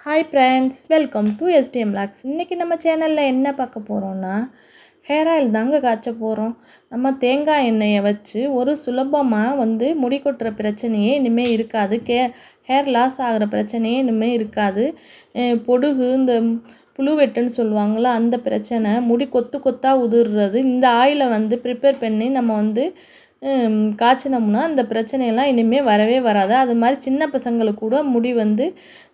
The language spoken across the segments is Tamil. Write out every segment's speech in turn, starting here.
Hi friends welcome to STM logs இன்றைக்கி நம்ம சேனலில் என்ன பார்க்க போகிறோன்னா ஹேர் ஆயில் தாங்க காய்ச்ச போகிறோம் நம்ம தேங்காய் எண்ணெயை வச்சு ஒரு சுலபமாக வந்து முடி கொட்டுற பிரச்சனையே இனிமேல் இருக்காது. கே ஹேர் லாஸ் ஆகிற பிரச்சனையே இனிமேல் இருக்காது. பொடுகு இந்த புழுவெட்டுன்னு சொல்லுவாங்கள்ல அந்த பிரச்சனை முடி கொத்து கொத்தாக உதிர்றது இந்த ஆயிலை வந்து ப்ரிப்பேர் பண்ணி நம்ம வந்து காய்ச்சினோம்னா அந்த பிரச்சனையெல்லாம் இனிமேல் வரவே வராது. அது மாதிரி சின்ன பசங்களுக்கு கூட முடி வந்து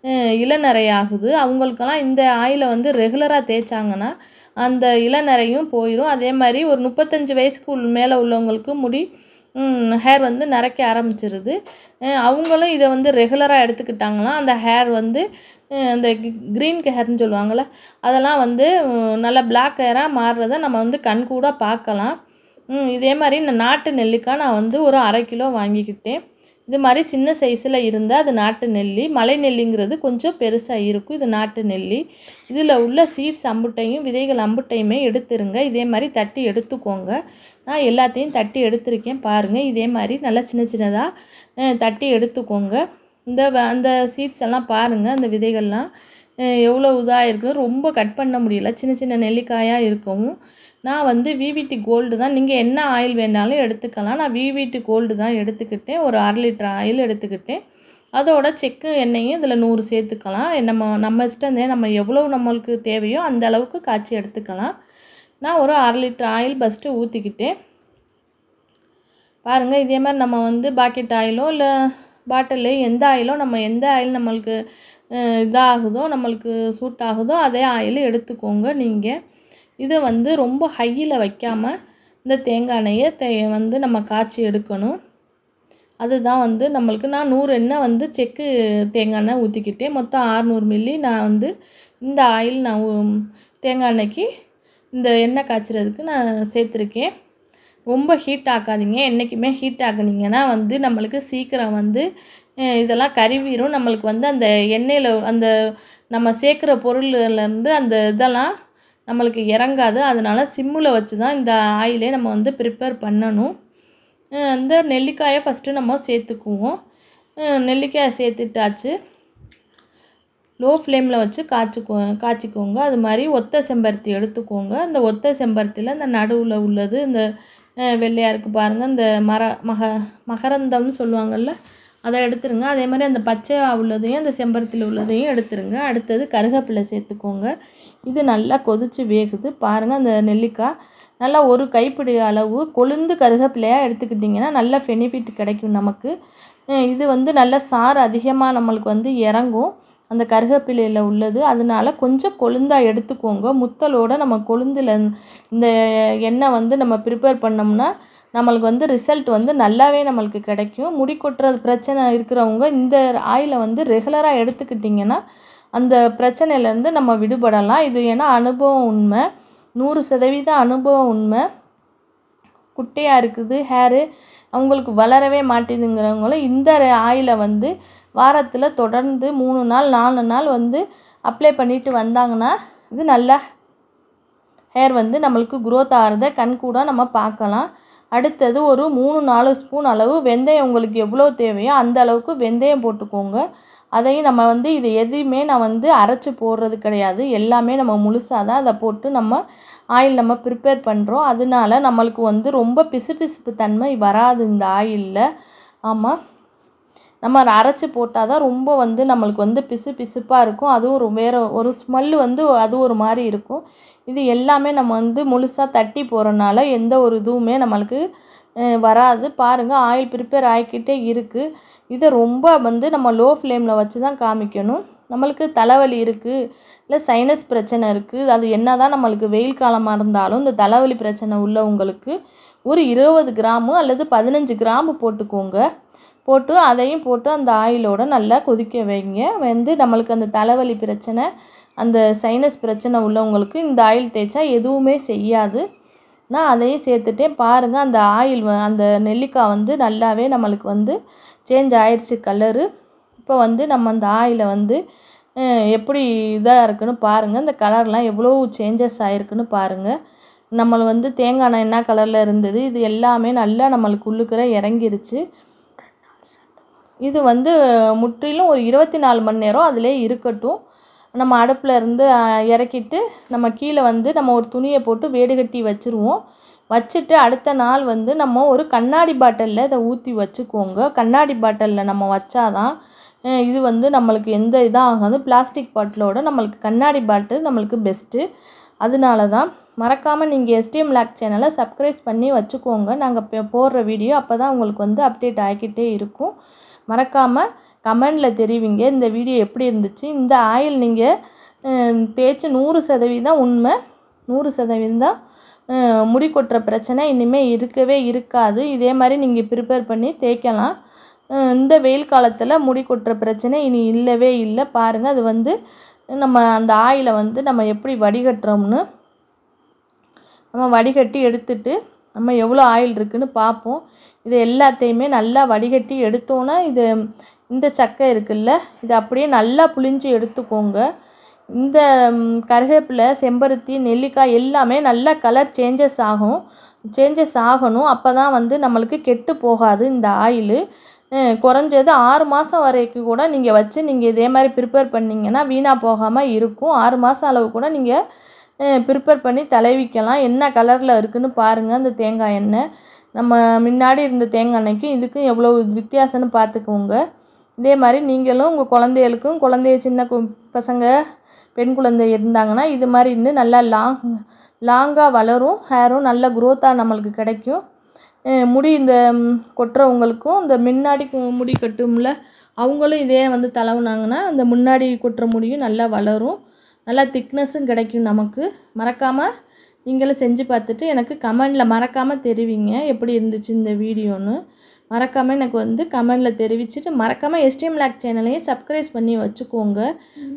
அஹ், இளநரை ஆகுது அவங்களுக்கெல்லாம் இந்த ஆயிலை வந்து ரெகுலராக தேய்ச்சாங்கன்னா அந்த இளநரையும் போயிடும் அதே மாதிரி ஒரு முப்பத்தஞ்சு வயசுக்கு மேலே உள்ளவங்களுக்கு முடி ஹேர் வந்து நரைக்க ஆரம்பிச்சிருது. அவங்களும் இதை வந்து ரெகுலராக எடுத்துக்கிட்டாங்கன்னா அந்த ஹேர் வந்து அந்த க்ரீன் ஹேர்னு சொல்லுவாங்கள்ல அதெல்லாம் வந்து நல்லா பிளாக் ஹேராக மாறுறத நம்ம வந்து கண்கூடாக பார்க்கலாம். இதே மாதிரி இந்த நாட்டு நெல்லிக்காய் நான் வந்து ஒரு அரை கிலோ வாங்கிக்கிட்டேன். இது மாதிரி சின்ன சைஸில் இருந்தால் அது நாட்டு நெல்லி மலை நெல்லிங்கிறது கொஞ்சம் பெருசாக இருக்கும். இது நாட்டு நெல்லி. இதில் உள்ள சீட்ஸ் அம்புட்டையும் விதைகள் அம்புட்டையுமே எடுத்துருங்க. இதே மாதிரி தட்டி எடுத்துக்கோங்க. நான் எல்லாத்தையும் தட்டி எடுத்திருக்கேன் பாருங்கள் இதே மாதிரி நல்லா சின்ன சின்னதாக தட்டி எடுத்துக்கோங்க. இந்த வ- அந்த சீட்ஸ் எல்லாம் பாருங்கள் அந்த விதைகள்லாம் எவ்வளோ இதாக இருக்குது ரொம்ப கட் பண்ண முடியல. சின்ன சின்ன நெல்லிக்காயாக இருக்கவும் நான் வந்து விவிடி கோல்டு தான். நீங்கள் என்ன ஆயில் வேணாலும் எடுத்துக்கலாம். நான் விவிடி கோல்டு தான் எடுத்துக்கிட்டேன். ஒரு அரை லிட்டர் ஆயில் எடுத்துக்கிட்டேன். அதோட செக்கு எண்ணெயும் இதில் நூறு சேர்த்துக்கலாம். நம்ம நம்ம இஷ்டம் நம்ம எவ்வளோ நம்மளுக்கு தேவையோ அந்த அளவுக்கு காய்ச்சி எடுத்துக்கலாம். நான் ஒரு அரை லிட்டர் ஆயில் ஃபஸ்ட்டு ஊற்றிக்கிட்டேன் பாருங்கள் இதே மாதிரி நம்ம வந்து பாக்கெட் ஆயிலோ இல்லை பாட்டிலு எந்த ஆயிலோ நம்ம எந்த ஆயில் நம்மளுக்கு இதாகுதோ நம்மளுக்கு சூட் ஆகுதோ அதே ஆயில் எடுத்துக்கோங்க நீங்கள் இதை வந்து ரொம்ப ஹையில் வைக்காமல் இந்த தேங்காய் எண்ணெயை தே வந்து நம்ம காய்ச்சி எடுக்கணும். அதுதான் வந்து நம்மளுக்கு நான் நூறு எண்ணெய் வந்து செக்கு தேங்காய் எண்ணெய் ஊற்றிக்கிட்டேன் மொத்தம் ஆறுநூறு மில்லி நான் வந்து இந்த ஆயில் நான் ஊ- தேங்காய் எண்ணெய்க்கு இந்த எண்ணெய் காய்ச்சறதுக்கு நான் சேர்த்துருக்கேன். ரொம்ப ஹீட் ஆக்காதீங்க. என்றைக்குமே ஹீட் ஆக்குனீங்கன்னா வந்து நம்மளுக்கு சீக்கிரம் வந்து இதெல்லாம் கருவிரும் நம்மளுக்கு வந்து அந்த எண்ணெயில் அந்த நம்ம சேர்க்குற பொருள்லேருந்து அந்த இதெல்லாம் நம்மளுக்கு இறங்காது. அதனால சிம்மில் வச்சு தான் இந்த ஆயிலே நம்ம வந்து ப்ரிப்பேர் பண்ணணும். இந்த நெல்லிக்காயை ஃபஸ்ட்டு நம்ம சேர்த்துக்குவோம். நெல்லிக்காயை சேர்த்துட்டாச்சு. லோ ஃப்ளேமில் வச்சு காய்ச்சிக்கோ காய்ச்சிக்கோங்க. அது மாதிரி ஒத்த செம்பருத்தி எடுத்துக்கோங்க. அந்த ஒத்த செம்பருத்தியில் அந்த நடுவில் உள்ளது இந்த வெள்ளையாக இருக்குது பாருங்கள் இந்த மர மக மகரந்தம்னு சொல்லுவாங்கள்ல அதை எடுத்துருங்க. அதே மாதிரி அந்த பச்சையாக உள்ளதையும் அந்த செம்பருத்தில் உள்ளதையும் எடுத்துருங்க. அடுத்தது கருகப்பிலை சேர்த்துக்கோங்க. இது நல்லா கொதித்து வேகுது. பாருங்கள் அந்த நெல்லிக்காய் நல்லா ஒரு கைப்பிடி அளவு கொழுந்து கருகப்பிலையாக எடுத்துக்கிட்டிங்கன்னா நல்ல பெனிஃபிட் கிடைக்கும் நமக்கு. இது வந்து நல்ல சாறு அதிகமாக நம்மளுக்கு வந்து இறங்கும். அந்த கருகப்பிலையில் உள்ளது. அதனால கொஞ்சம் கொழுந்தாக எடுத்துக்கோங்க. முத்தலோட நம்ம கொழுந்தில் இந்த எண்ணெய் வந்து நம்ம ப்ரிப்பேர் பண்ணோம்னா நம்மளுக்கு வந்து ரிசல்ட் வந்து நல்லாவே நம்மளுக்கு கிடைக்கும். முடி கொட்டுறது பிரச்சனை இருக்கிறவங்க இந்த ஆயிலை வந்து ரெகுலராக எடுத்துக்கிட்டிங்கன்னா அந்த பிரச்சனையிலேருந்து நம்ம விடுபடலாம். இது ஏன்னா அனுபவம் உண்மை. நூறு சதவீத அனுபவம் உண்மை. குட்டையாக இருக்குது ஹேரு அவங்களுக்கு வளரவே மாட்டேதுங்கிறவங்களும் இந்த ஆயிலை வந்து வாரத்தில் தொடர்ந்து மூணு நாள் நாலு நாள் வந்து அப்ளை பண்ணிட்டு வந்தாங்கன்னா இது நல்லா ஹேர் வந்து நம்மளுக்கு குரோத் ஆகிறத கண்கூடாக நம்ம பார்க்கலாம். அடுத்தது ஒரு மூணு நாலு ஸ்பூன் அளவு வெந்தயம் உங்களுக்கு எவ்வளோ தேவையோ அந்த அளவுக்கு வெந்தயம் போட்டுக்கோங்க. அதையும் நம்ம வந்து இது எதையுமே நான் வந்து அரைச்சி போடுறது கிடையாது. எல்லாமே நம்ம முழுசாக தான் அதை போட்டு நம்ம ஆயில் நம்ம ப்ரிப்பேர் பண்ணுறோம் அதனால நம்மளுக்கு வந்து ரொம்ப பிசுபிசுப்பு தன்மை வராது இந்த ஆயிலில். ஆமாம் நம்ம அதை அரைச்சி போட்டால் தான் ரொம்ப வந்து நம்மளுக்கு வந்து பிசு பிசுப்பாக இருக்கும். அதுவும் ஒரு வேறு ஒரு ஸ்மெல்லு வந்து அது ஒரு மாதிரி இருக்கும். இது எல்லாமே நம்ம வந்து முழுசாக தட்டி போகிறனால எந்த ஒரு இதுவுமே நம்மளுக்கு வராது. பாருங்கள் ஆயில் ப்ரிப்பேர் ஆகிக்கிட்டே இருக்குது இதை ரொம்ப வந்து நம்ம லோ ஃப்ளேமில் வச்சு தான் காமிக்கணும். நம்மளுக்கு தலைவலி இருக்குது இல்லை சைனஸ் பிரச்சனை இருக்குது அது என்ன தான் நம்மளுக்கு வெயில் காலமாக இருந்தாலும் இந்த தலைவலி பிரச்சனை உள்ளவங்களுக்கு ஒரு இருபது கிராமு அல்லது பதினஞ்சு கிராம்பு போட்டுக்கோங்க. போட்டு அதையும் போட்டு அந்த ஆயிலோட நல்லா கொதிக்க வைங்க. வந்து நம்மளுக்கு அந்த தலைவலி பிரச்சனை அந்த சைனஸ் பிரச்சனை உள்ளவங்களுக்கு இந்த ஆயில் தேய்ச்சா எதுவுமே செய்யாது. நான் அதையும் சேர்த்துட்டேன். பாருங்கள் அந்த ஆயில் வ- அந்த நெல்லிக்காய் வந்து நல்லாவே நம்மளுக்கு வந்து சேஞ்ச் ஆயிடுச்சு கலரு இப்போ வந்து நம்ம அந்த ஆயிலை வந்து எப்படி இதாக இருக்குன்னு பாருங்கள் இந்த கலர்லாம் எவ்வளோ சேஞ்சஸ் ஆகிருக்குன்னு பாருங்கள் நம்மளை வந்து தேங்காய் எண்ணெய் என்ன கலரில் இருந்தது. இது எல்லாமே நல்லா நம்மளுக்கு உள்ளுக்குற இறங்கிருச்சு. இது வந்து முற்றிலும் ஒரு இருபத்தி நாலு மணி நேரம் அதிலே இருக்கட்டும். நம்ம அடுப்பில் இருந்து இறக்கிட்டு நம்ம கீழே வந்து நம்ம ஒரு துணியை போட்டு வேடுகட்டி வச்சுருவோம். வச்சுட்டு அடுத்த நாள் வந்து நம்ம ஒரு கண்ணாடி பாட்டிலில் இதை ஊற்றி வச்சுக்கோங்க. கண்ணாடி பாட்டிலில் நம்ம வச்சாதான் இது வந்து நம்மளுக்கு எந்த இதாக ஆகாது. பிளாஸ்டிக் பாட்டிலோட நம்மளுக்கு கண்ணாடி பாட்டில் நம்மளுக்கு பெஸ்ட்டு. அதனால தான் மறக்காமல் நீங்கள் எஸ்டிஎம் லேக் சேனலை சப்ஸ்கிரைப் பண்ணி வச்சுக்கோங்க. நாங்கள் போடுற வீடியோ அப்போ தான் உங்களுக்கு வந்து அப்டேட் ஆகிக்கிட்டே இருக்கும். மறக்காமல் கமெண்டில் தெரிவிங்க. இந்த வீடியோ எப்படி இருந்துச்சு? இந்த ஆயில் நீங்கள் தேய்ச்சி நூறு சதவீதம் உண்மை. நூறு சதவீதம் தான் முடி கொட்டுற பிரச்சனை இனிமேல் இருக்கவே இருக்காது. இதே மாதிரி நீங்கள் ப்ரிப்பேர் பண்ணி தேய்க்கலாம். இந்த வெயில் காலத்தில் முடி கொட்டுற பிரச்சனை இனி இல்லவே இல்லை. பாருங்கள் அது வந்து நம்ம அந்த ஆயிலை வந்து நம்ம எப்படி வடிகட்டுறோம்னு. நம்ம வடிகட்டி எடுத்துட்டு நம்ம எவ்வளோ ஆயில் இருக்குதுன்னு பார்ப்போம். இது எல்லாத்தையுமே நல்லா வடிகட்டி எடுத்தோன்னா இது இந்த சக்கை இருக்குல்ல இது அப்படியே நல்லா புளிஞ்சு எடுத்துக்கோங்க. இந்த ம், கருவேப்பிலை செம்பருத்தி நெல்லிக்காய் எல்லாமே நல்லா கலர் சேஞ்சஸ் ஆகும். சேஞ்சஸ் ஆகணும். அப்போ தான் வந்து நம்மளுக்கு கெட்டு போகாது இந்த ஆயிலு குறைஞ்சது ஆறு மாதம் வரைக்கும் கூட நீங்கள் வச்சு நீங்கள் இதே மாதிரி ப்ரிப்பேர் பண்ணிங்கன்னா வீணாக போகாமல் இருக்கும். ஆறு மாதம் அளவு கூட நீங்கள் ப்ரிப்பேர் பண்ணி தடவிக்கலாம். என்ன கலரில் இருக்குதுன்னு பாருங்கள் அந்த தேங்காய் எண்ணெய். நம்ம முன்னாடி இருந்த தேங்காய் எண்ணெய்க்கும் இதுக்கும் எவ்வளோ வித்தியாசம்னு பார்த்துக்கோங்க. இதே மாதிரி நீங்களும் உங்கள் குழந்தைகளுக்கும் குழந்தைய சின்ன கு பசங்க பெண் குழந்தை இருந்தாங்கன்னா இது மாதிரி இன்னும் நல்லா லாங் லாங்காக வளரும் ஹேரும் நல்ல குரோத்தாக நம்மளுக்கு கிடைக்கும். முடி இந்த கொட்டுறவங்களுக்கும் இந்த முன்னாடி முடி கட்டும்ல அவங்களும் இதே வந்து தளவுனாங்கன்னா அந்த முன்னாடி கொட்டுற முடியும் நல்லா வளரும். நல்லா திக்னஸும் கிடைக்கும் நமக்கு. மறக்காமல் நீங்களும் செஞ்சு பார்த்துட்டு எனக்கு கமெண்டில் மறக்காமல் தெரிவிங்க. எப்படி இருந்துச்சு இந்த வீடியோன்னு. மறக்காமல் எனக்கு வந்து கமெண்டில் தெரிவிச்சுட்டு மறக்காமல் எஸ்டிஎம் லேக் சேனலையும் சப்ஸ்கிரைப் பண்ணி வச்சுக்கோங்க.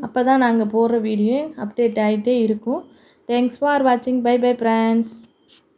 அப்போ தான் நாங்கள் போடுற வீடியோ அப்டேட் ஆகிட்டே இருக்கும். தேங்க்ஸ் ஃபார் வாட்சிங் பை பை ஃப்ரெண்ட்ஸ்